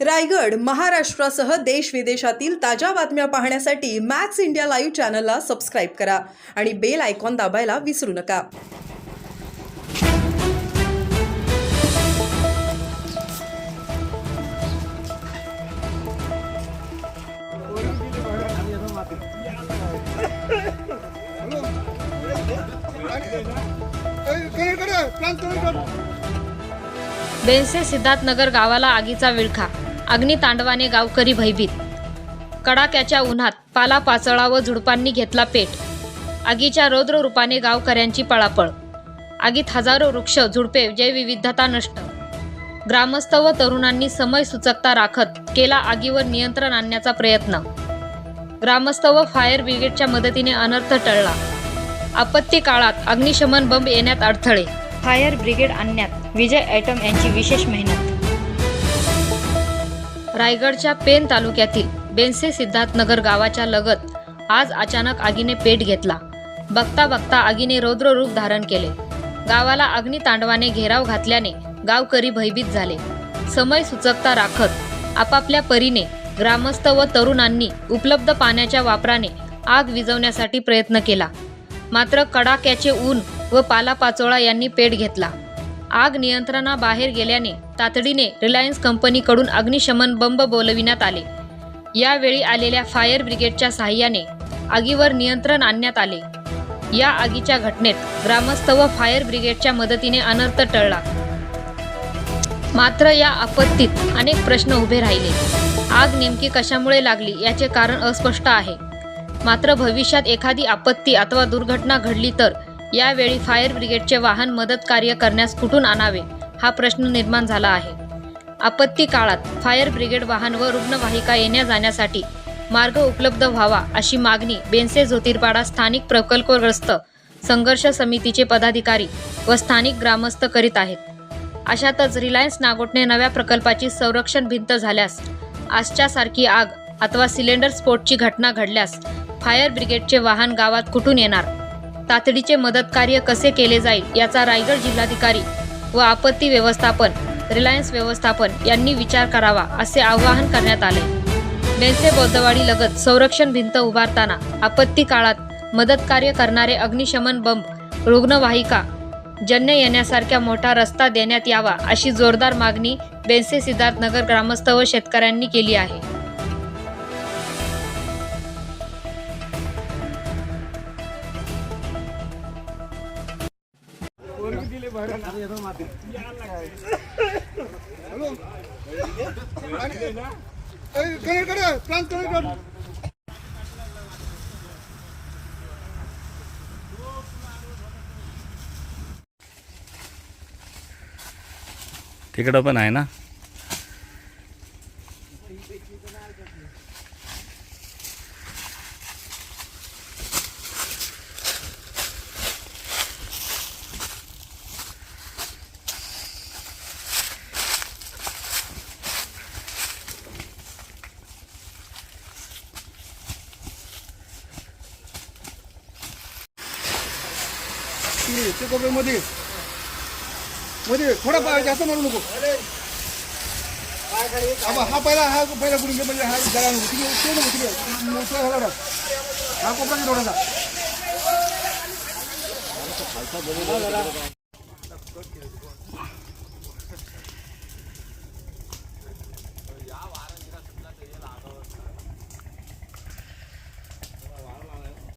रायगड महाराष्ट्रासह देश विदेशातील ताज्या बातम्या पाहण्यासाठी मॅक्स इंडिया लाईव्ह चॅनलला सबस्क्राईब करा आणि बेल आयकॉन दाबायला विसरू नका. बेनसे सिद्धार्थनगर गावाला आगीचा विळखा अग्नितांडवाने गावकरी भयभीत. कडाक्याच्या उन्हात पाला पाचळा व झुडपांनी घेतला पेट. आगीच्या रौद्र रूपाने गावकऱ्यांची पळापळ. आगीत हजारो वृक्ष झुडपे जैवविविधता नष्ट. ग्रामस्थ व तरुणांनी समय सुचकता राखत केला आगीवर नियंत्रण आणण्याचा प्रयत्न. ग्रामस्थ व फायर ब्रिगेडच्या मदतीने अनर्थ टळला. आपत्ती काळात अग्निशमन बंब येण्यात अडथळे. फायर ब्रिगेड आणण्यात विजय ॲटम यांची विशेष मेहनत. रायगडच्या पेन तालुक्यातील बेनसे सिद्धार्थनगर गावाच्या लगत आज अचानक आगीने पेट घेतला. बघता बघता आगीने रौद्र रूप धारण केले. गावाला अग्नितांडवाने घेराव घातल्याने गावकरी भयभीत झाले. समय सुचकता राखत आपापल्या परीने ग्रामस्थ व तरुणांनी उपलब्ध पाण्याच्या वापराने आग विझवण्यासाठी प्रयत्न केला. मात्र कडाक्याचे ऊन व पालापाचोळा यांनी पेट घेतला. आग नियंत्रणाबाहेर गेल्याने तातडीने रिलायन्स कंपनीकडून अग्निशमन बंब बोलविण्यात आले. यावेळी आलेल्या फायर ब्रिगेडच्या सहाय्याने आगीवर नियंत्रण आणण्यात आले. या आगीच्या घटनेत ग्रामस्थ व फायर ब्रिगेडच्या मदतीने अनर्थ टळला. मात्र या आपत्तीत अनेक प्रश्न उभे राहिले. आग नेमकी कशामुळे लागली याचे कारण अस्पष्ट आहे. मात्र भविष्यात एखादी आपत्ती अथवा दुर्घटना घडली तर यावेळी फायर ब्रिगेडचे वाहन मदत कार्य करण्यास कुठून आणावे हा प्रश्न निर्माण झाला आहे. आपत्ती काळात फायर ब्रिगेड वाहन व रुग्णवाहिका येण्या जाण्यासाठी मार्ग उपलब्ध व्हावा अशी मागणी बेनसे ज्योतिर्पाडा स्थानिक प्रकल्पग्रस्त संघर्ष समितीचे पदाधिकारी व स्थानिक ग्रामस्थ करीत आहेत. अशातच रिलायन्स नागोटने नव्या प्रकल्पाची संरक्षण भिंत झाल्यास आजच्यासारखी आग अथवा सिलेंडर स्फोटची घटना घडल्यास फायर ब्रिगेडचे वाहन गावात कुठून येणार? तातडीचे मदत कार्य कसे केले जाईल याचा रायगड जिल्हाधिकारी व आपत्ती व्यवस्थापन रिलायन्स व्यवस्थापन यांनी विचार करावा असे आवाहन करण्यात आले. बेनसे बौद्धवाडी लगत संरक्षण भिंत उभारताना आपत्ती काळात मदत कार्य करणारे अग्निशमन बंब रुग्णवाहिका जन्य येण्यासारख्या मोठा रस्ता देण्यात यावा अशी जोरदार मागणी बेनसे सिद्धार्थनगर ग्रामस्थ व शेतकऱ्यांनी केली आहे. कनेक्ट कर तिकडं पण आहे ना? तिकडे, ते कोपऱ्या मध्ये मध्ये थोडा पा- जास्त मारू नको हा। हा पहिला हा पहिला बुडून घे म्हणजे हा जरा नको तिकडे ते नको तिकडे मोठा झाला ना हा कोपरा घे थोडासा